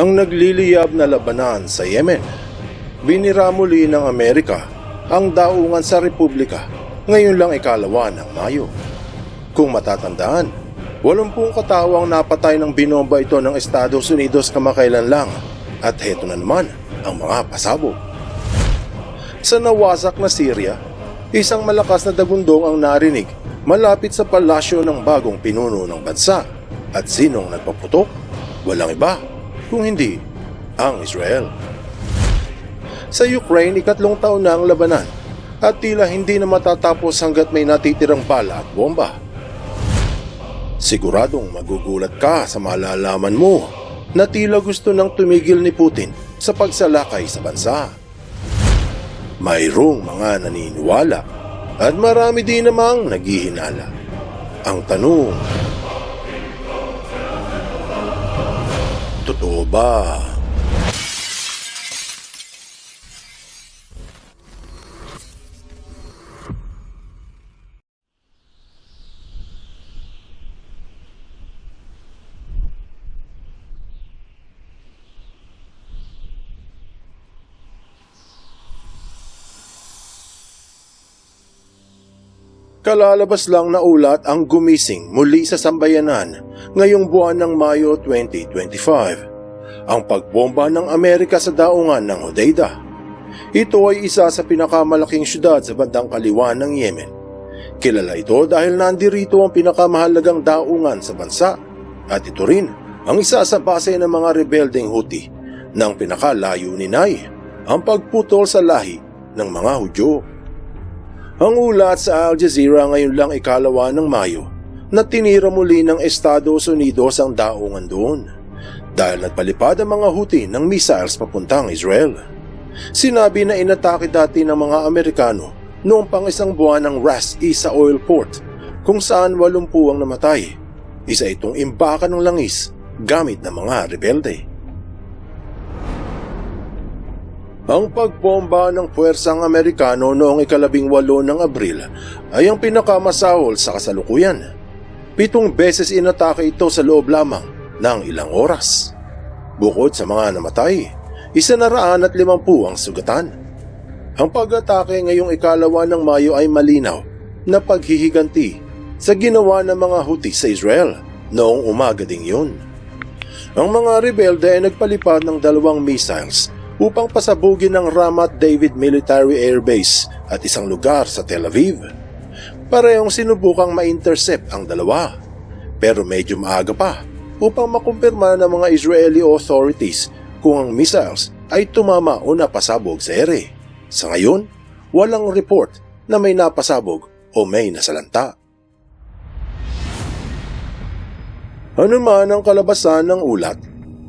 ang nagliliyab na labanan sa Yemen. Binira muli ng Amerika ang daungan sa Republika ngayon lang ikalawa ng Mayo. Kung matatandaan, walumpung katawang napatay ng binomba ito ng Estados Unidos kamakailan lang at heto na naman ang mga pasabog. Sa nawasak na Syria, isang malakas na dagundong ang narinig malapit sa palasyo ng bagong pinuno ng bansa. At sinong nagpaputok? Walang iba, kung hindi ang Israel. Sa Ukraine, ikatlong taon na ang labanan at tila hindi na matatapos hanggat may natitirang bala at bomba. Siguradong magugulat ka sa malalaman mo na tila gusto nang tumigil ni Putin sa pagsalakay sa bansa. Mayroong mga naniniwala at marami din namang naghihinala. Ang tanong, totoo ba? Kalalabas lang na ulat ang gumising muli sa sambayanan ngayong buwan ng Mayo 2025. Ang pagbomba ng Amerika sa daungan ng Hodeida. Ito ay isa sa pinakamalaking syudad sa bandang kaliwa ng Yemen. Kilala ito dahil nandirito ang pinakamahalagang daungan sa bansa at ito rin ang isa sa base ng mga rebeldeng Houthi ng pinakalayo ni Nay, ang pagputol sa lahi ng mga Hudyo. Ang ulat sa Al Jazeera ngayon lang ikalawa ng Mayo na tinira muli ng Estados Unidos ang daungan doon dahil nagpalipad ang mga Houthi ng missiles papuntang Israel. Sinabi na inatake dati ng mga Amerikano noong pang isang buwan ng Ras Isa Oil Port kung saan walumpu ang namatay. Isa itong imbaka ng langis gamit ng mga rebelde. Ang pagbomba ng puwersang Amerikano noong ikalabing walo ng Abril ay ang pinakamasahol sa kasalukuyan. Pitong beses inatake ito sa loob lamang ng ilang oras. Bukod sa mga namatay, isa na raan at limampu ang sugatan. Ang pag-atake ngayong ikalawa ng Mayo ay malinaw na paghihiganti sa ginawa ng mga Houthi sa Israel noong umaga ding yun. Ang mga rebelde ay nagpalipad ng dalawang missiles upang pasabugin ang Ramat David Military Air Base at isang lugar sa Tel Aviv. Parehong sinubukang ma-intercept ang dalawa, pero medyo maaga pa upang makumpirma ng mga Israeli authorities kung ang missiles ay tumama o napasabog sa ere. Sa ngayon, walang report na may napasabog o may nasalanta. Ano man ang kalabasan ng ulat,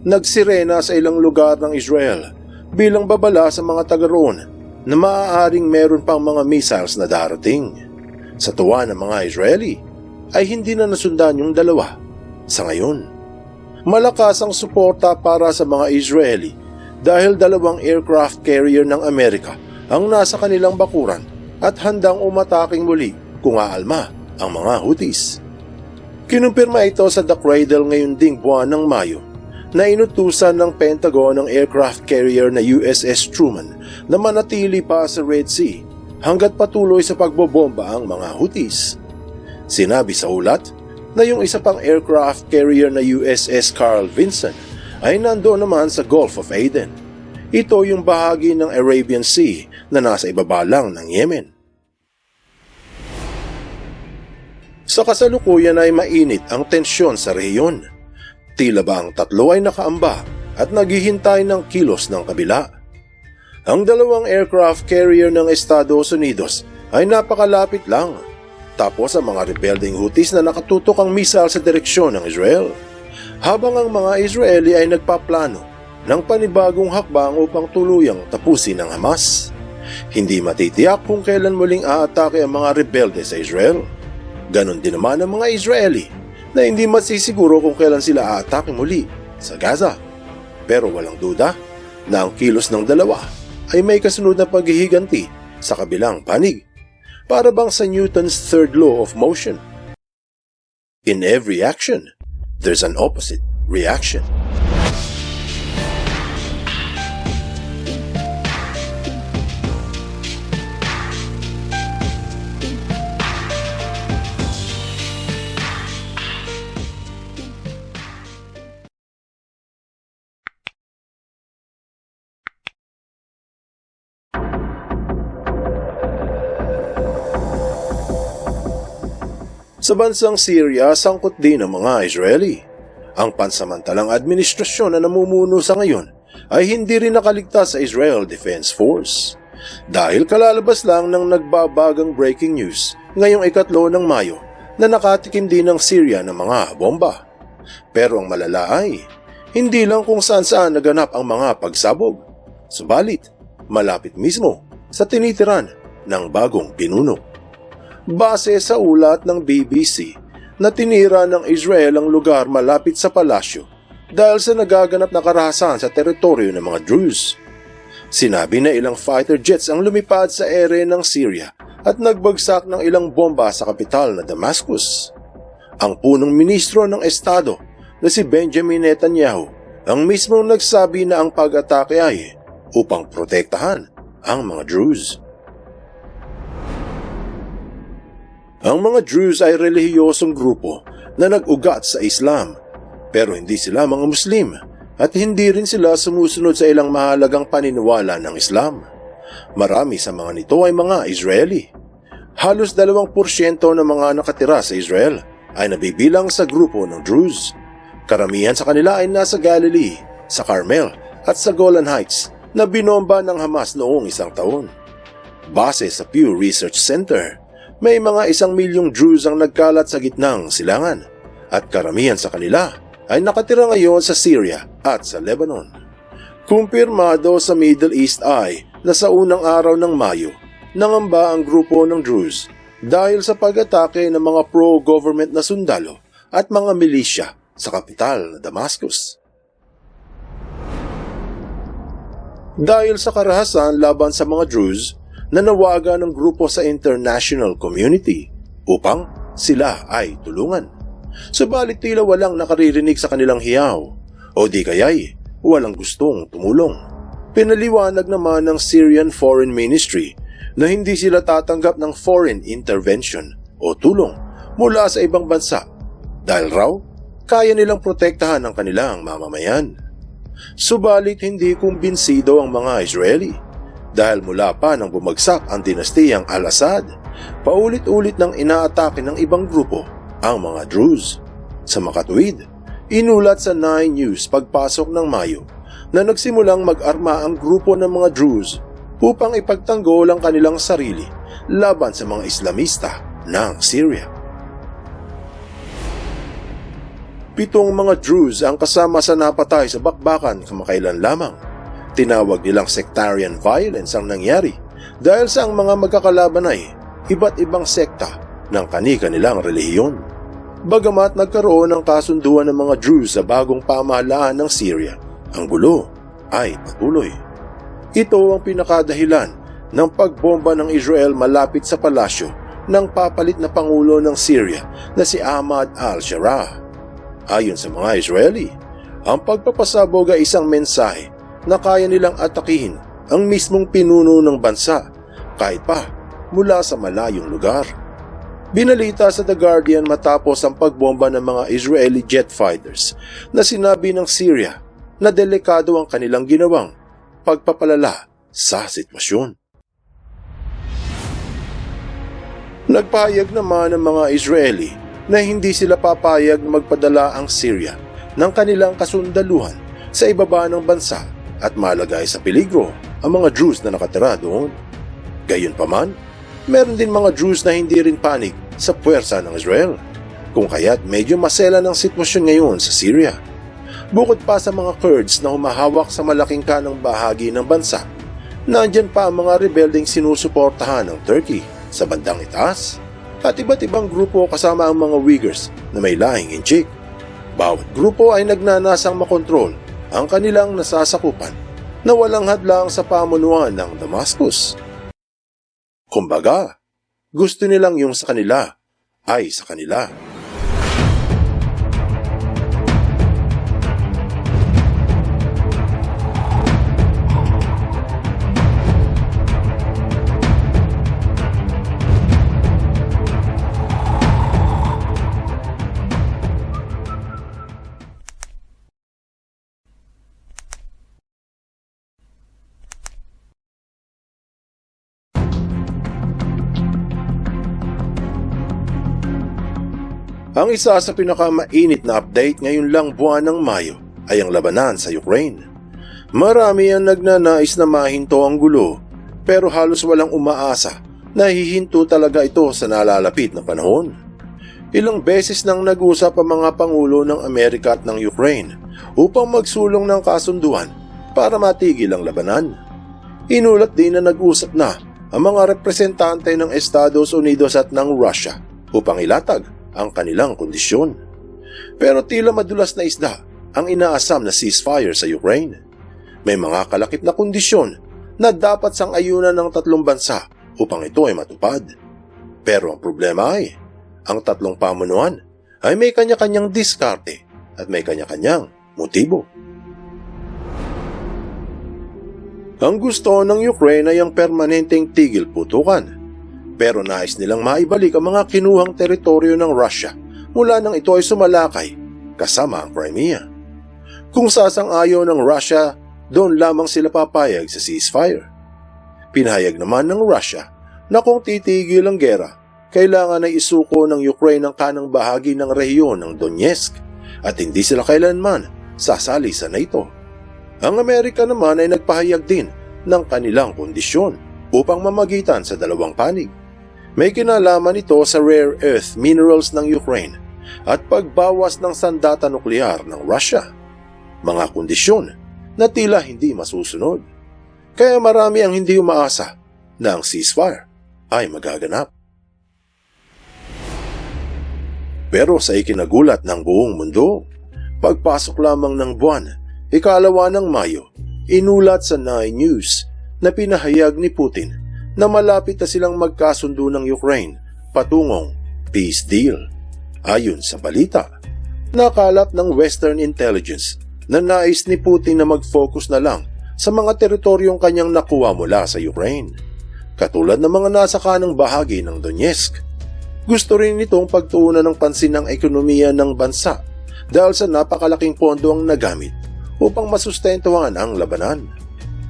nagsirena sa ilang lugar ng Israel bilang babala sa mga taga roon na maaaring meron pang mga missiles na darating. Sa tuwa ng mga Israeli ay hindi na nasundan yung dalawa sa ngayon. Malakas ang suporta para sa mga Israeli dahil dalawang aircraft carrier ng Amerika ang nasa kanilang bakuran at handang umataking muli kung aalma ang mga Houthis. Kinumpirma ito sa The Cradle ngayon ding buwan ng Mayo na inutusan ng Pentagon ng aircraft carrier na USS Truman na manatili pa sa Red Sea hanggat patuloy sa pagbobomba ang mga Houthis. Sinabi sa ulat na yung isa pang aircraft carrier na USS Carl Vinson ay nandoon naman sa Gulf of Aden. Ito yung bahagi ng Arabian Sea na nasa ibaba lang ng Yemen. Sa kasalukuyan ay mainit ang tensyon sa rehiyon. Tila ba ang tatlo ay nakaamba at naghihintay ng kilos ng kabila. Ang dalawang aircraft carrier ng Estados Unidos ay napakalapit lang. Tapos ang mga rebelding Houthis na nakatutok ang missile sa direksyon ng Israel. Habang ang mga Israeli ay nagpaplano ng panibagong hakbang upang tuluyang tapusin ang Hamas. Hindi matitiyak kung kailan muling aatake ang mga rebelde sa Israel. Ganon din naman ang mga Israeli na hindi masisiguro kung kailan sila aatake muli sa Gaza. Pero walang duda na ang kilos ng dalawa ay may kasunod na paghihiganti sa kabilang panig. Para bang sa Newton's third law of motion. In every action, there's an opposite reaction. Sa bansang Syria, sangkot din ang mga Israeli. Ang pansamantalang administrasyon na namumuno sa ngayon ay hindi rin nakaligtas sa Israel Defense Force. Dahil kalalabas lang ng nagbabagang breaking news ngayong ikatlo ng Mayo na nakatikim din ng Syria ng mga bomba. Pero ang malala ay, hindi lang kung saan saan naganap ang mga pagsabog. Subalit, malapit mismo sa tinitiran ng bagong pinuno. Base sa ulat ng BBC na tinira ng Israel ang lugar malapit sa palasyo dahil sa nagaganap na karahasan sa teritoryo ng mga Druze. Sinabi na ilang fighter jets ang lumipad sa ere ng Syria at nagbagsak ng ilang bomba sa kapital na Damascus. Ang punong ministro ng Estado na si Benjamin Netanyahu ang mismong nagsabi na ang pag-atake ay upang protektahan ang mga Druze. Ang mga Druze ay relihiyosong grupo na nag-ugat sa Islam pero hindi sila mga Muslim at hindi rin sila sumusunod sa ilang mahalagang paniniwala ng Islam. Marami sa mga nito ay mga Israeli. Halos 2% ng mga nakatira sa Israel ay nabibilang sa grupo ng Druze. Karamihan sa kanila ay nasa Galilee, sa Carmel at sa Golan Heights na binomba ng Hamas noong isang taon. Base sa Pew Research Center, may mga isang milyong Druze ang nagkalat sa gitnang silangan at karamihan sa kanila ay nakatira ngayon sa Syria at sa Lebanon. Kumpirmado sa Middle East ay na sa unang araw ng Mayo, nangamba ang grupo ng Druze dahil sa pag-atake ng mga pro-government na sundalo at mga milisya sa kapital na Damascus. Dahil sa karahasan laban sa mga Druze, nanawagan ng grupo sa international community upang sila ay tulungan. Subalit tila walang nakaririnig sa kanilang hiyaw o di kaya'y walang gustong tumulong. Pinaliwanag naman ng Syrian Foreign Ministry na hindi sila tatanggap ng foreign intervention o tulong mula sa ibang bansa dahil raw kaya nilang protektahan ang kanilang mamamayan. Subalit hindi kumbinsido ang mga Israeli dahil mula pa nang bumagsak ang dinastiyang Al-Assad, paulit-ulit nang inaatake ng ibang grupo ang mga Druze. Sa makatuwid, inulat sa 9 News pagpasok ng Mayo na nagsimulang mag-arma ang grupo ng mga Druze upang ipagtanggol ang kanilang sarili laban sa mga Islamista ng Syria. Pitong mga Druze ang kasama sa napatay sa bakbakan kamakailan lamang. Tinawag nilang sectarian violence ang nangyari dahil sa ang mga magkakalaban ay iba't ibang sekta ng kani-kanilang relihiyon. Bagamat nagkaroon ng kasunduan ng mga Druze sa bagong pamahalaan ng Syria, ang gulo ay patuloy. Ito ang pinakadahilan ng pagbomba ng Israel malapit sa palasyo ng papalit na pangulo ng Syria na si Ahmad al-Sharah. Ayon sa mga Israeli, ang pagpapasabog ay isang mensahe na kaya nilang atakihin ang mismong pinuno ng bansa kahit pa mula sa malayong lugar. Binalita sa The Guardian matapos ang pagbomba ng mga Israeli jet fighters na sinabi ng Syria na delikado ang kanilang ginawang pagpapalala sa sitwasyon. Nagpahayag naman ng mga Israeli na hindi sila papayag magpadala ang Syria ng kanilang kasundaluhan sa ibaba ng bansa at malagay sa peligro ang mga Jews na nakatira doon. Gayunpaman, meron din mga Jews na hindi rin panig sa puwersa ng Israel, kung kaya't medyo masela ng sitwasyon ngayon sa Syria. Bukod pa sa mga Kurds na humahawak sa malaking kanang bahagi ng bansa, nandyan pa ang mga rebelding sinusuportahan ng Turkey sa bandang itaas at iba't ibang grupo kasama ang mga Uyghurs na may lahing Inchik. Bawat grupo ay nagnanasang makontrol ang kanilang nasasakupan na walang hadlang sa pamunuan ng Damascus. Kumbaga, gusto nilang yung sa kanila ay sa kanila. Ang isa sa pinakamainit na update ngayon lang buwan ng Mayo ay ang labanan sa Ukraine. Marami ang nagnanais na mahinto ang gulo pero halos walang umaasa na hihinto talaga ito sa nalalapit na panahon. Ilang beses nang nag-usap ang mga pangulo ng Amerika at ng Ukraine upang magsulong ng kasunduan para matigil ang labanan. Inulat din na nag-usap na ang mga representante ng Estados Unidos at ng Russia upang ilatag ang kanilang kondisyon. Pero tila madulas na isda ang inaasam na ceasefire sa Ukraine. May mga kalakip na kondisyon na dapat sang ayunan ng tatlong bansa upang ito ay matupad. Pero ang problema ay, ang tatlong pamunuan ay may kanya-kanyang diskarte at may kanya-kanyang motibo. Ang gusto ng Ukraine ay ang permanenteng tigil putukan. Pero nais nilang maibalik ang mga kinuhang teritoryo ng Russia mula nang ito ay sumalakay kasama ang Crimea. Kung sasang-ayo ng Russia, doon lamang sila papayag sa ceasefire. Pinahayag naman ng Russia na kung titigil ang gera, kailangan ay isuko ng Ukraine ang kanang bahagi ng rehiyon ng Donetsk at hindi sila kailanman sasali sa NATO. Ang Amerika naman ay nagpahayag din ng kanilang kondisyon upang mamagitan sa dalawang panig. May kinalaman ito sa rare earth minerals ng Ukraine at pagbawas ng sandata nuklear ng Russia. Mga kondisyon na tila hindi masusunod. Kaya marami ang hindi umaasa na ang ceasefire ay magaganap. Pero sa ikinagulat ng buong mundo, pagpasok lamang ng buwan, ikalawa ng Mayo, inulat sa Nine News na pinahayag ni Putin na malapit na silang magkasundo ng Ukraine patungong peace deal. Ayon sa balita, nakalap ng Western Intelligence na nais ni Putin na mag-focus na lang sa mga teritoryong kanyang nakuha mula sa Ukraine, katulad ng mga nasa kanang bahagi ng Donetsk. Gusto rin nitong pagtuunan ng pansin ng ekonomiya ng bansa dahil sa napakalaking pondo ang nagamit upang masustentuhan ang labanan.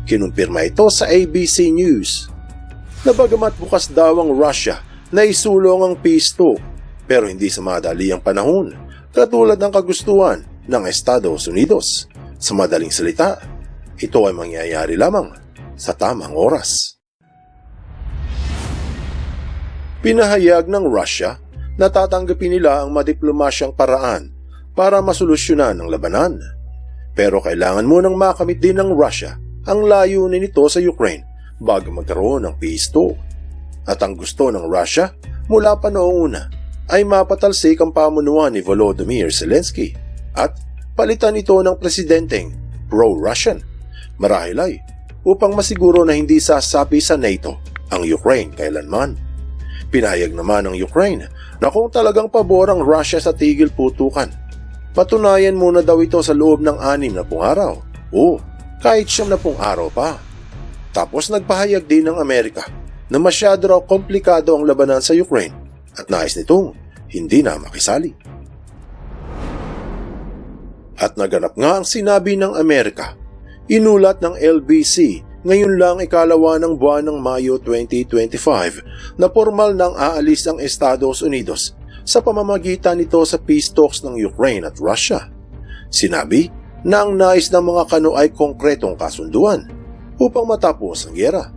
Kinumpirma ito sa ABC News na bagamat bukas daw ang Russia na isulong ang peace talk pero hindi sa madali ang panahon katulad ng kagustuhan ng Estados Unidos. Sa madaling salita, ito ay mangyayari lamang sa tamang oras. Pinahayag ng Russia na tatanggapin nila ang madiplomasyang paraan para masolusyonan ang labanan. Pero kailangan munang makamit din ng Russia ang layunin nito sa Ukraine bago magkaroon ng peace talk. At ang gusto ng Russia mula pa noong una ay mapatalsik ang pamunuan ni Volodymyr Zelensky at palitan ito ng presidenteng pro-Russian. Marahil ay upang masiguro na hindi sasapi sa NATO ang Ukraine kailanman. Pinayag naman ng Ukraine na kung talagang pabor ang Russia sa tigil putukan, patunayan muna daw ito sa loob ng anim na pung araw o kahit siyam na pung araw pa. Tapos nagpahayag din ng Amerika na masyado raw komplikado ang labanan sa Ukraine at nais nitong hindi na makisali. At naganap nga ang sinabi ng Amerika. Inulat ng LBC ngayon lang ikalawa ng buwan ng Mayo 2025 na formal nang aalis ang Estados Unidos sa pamamagitan nito sa peace talks ng Ukraine at Russia. Sinabi na ang nais ng mga kano ay konkretong kasunduan upang matapos ang gera.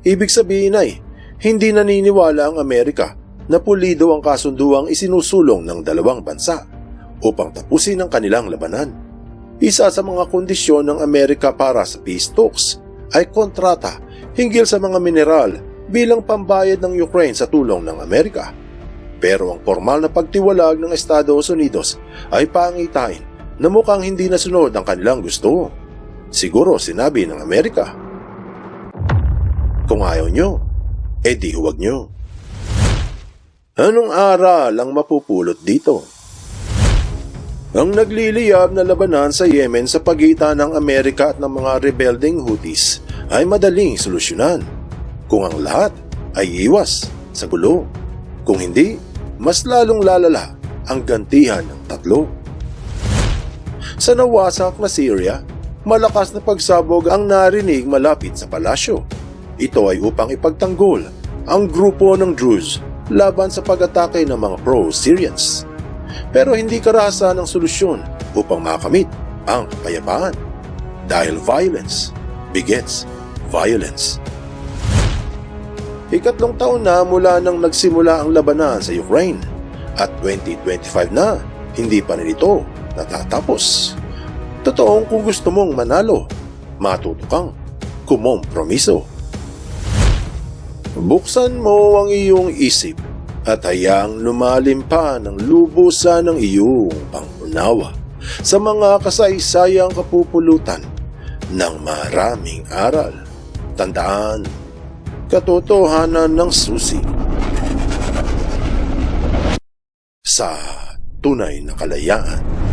Ibig sabihin ay hindi naniniwala ang Amerika na pulido ang kasunduang isinusulong ng dalawang bansa upang tapusin ang kanilang labanan. Isa sa mga kondisyon ng Amerika para sa peace talks ay kontrata hinggil sa mga mineral bilang pambayad ng Ukraine sa tulong ng Amerika. Pero ang formal na pagtiwalag ng Estados Unidos ay pangitain na mukhang hindi nasunod ang kanilang gusto. Siguro sinabi ng Amerika. Kung ayaw nyo, edi huwag nyo. Anong aral ang mapupulot dito? Ang nagliliyab na labanan sa Yemen sa pagitan ng Amerika at ng mga rebelding Houthis ay madaling solusyonan kung ang lahat ay iwas sa gulo. Kung hindi, mas lalong lalala ang gantihan ng tatlo. Sa nawasak na Syria, malakas na pagsabog ang narinig malapit sa palasyo. Ito ay upang ipagtanggol ang grupo ng Druze laban sa pag-atake ng mga pro-Syrians. Pero hindi karasa ng solusyon upang makamit ang kapayapaan. Dahil violence begets violence. Ikatlong taon na mula nang nagsimula ang labanan sa Ukraine at 2025 na, hindi pa rin ito natatapos. Totoong kung gusto mong manalo, matuto kang kumompromiso. Buksan mo ang iyong isip at hayaang lumalim pa ng lubusan ng iyong pangunawa sa mga kasaysayang kapupulutan ng maraming aral. Tandaan, katotohanan ng susi. Sa tunay na kalayaan.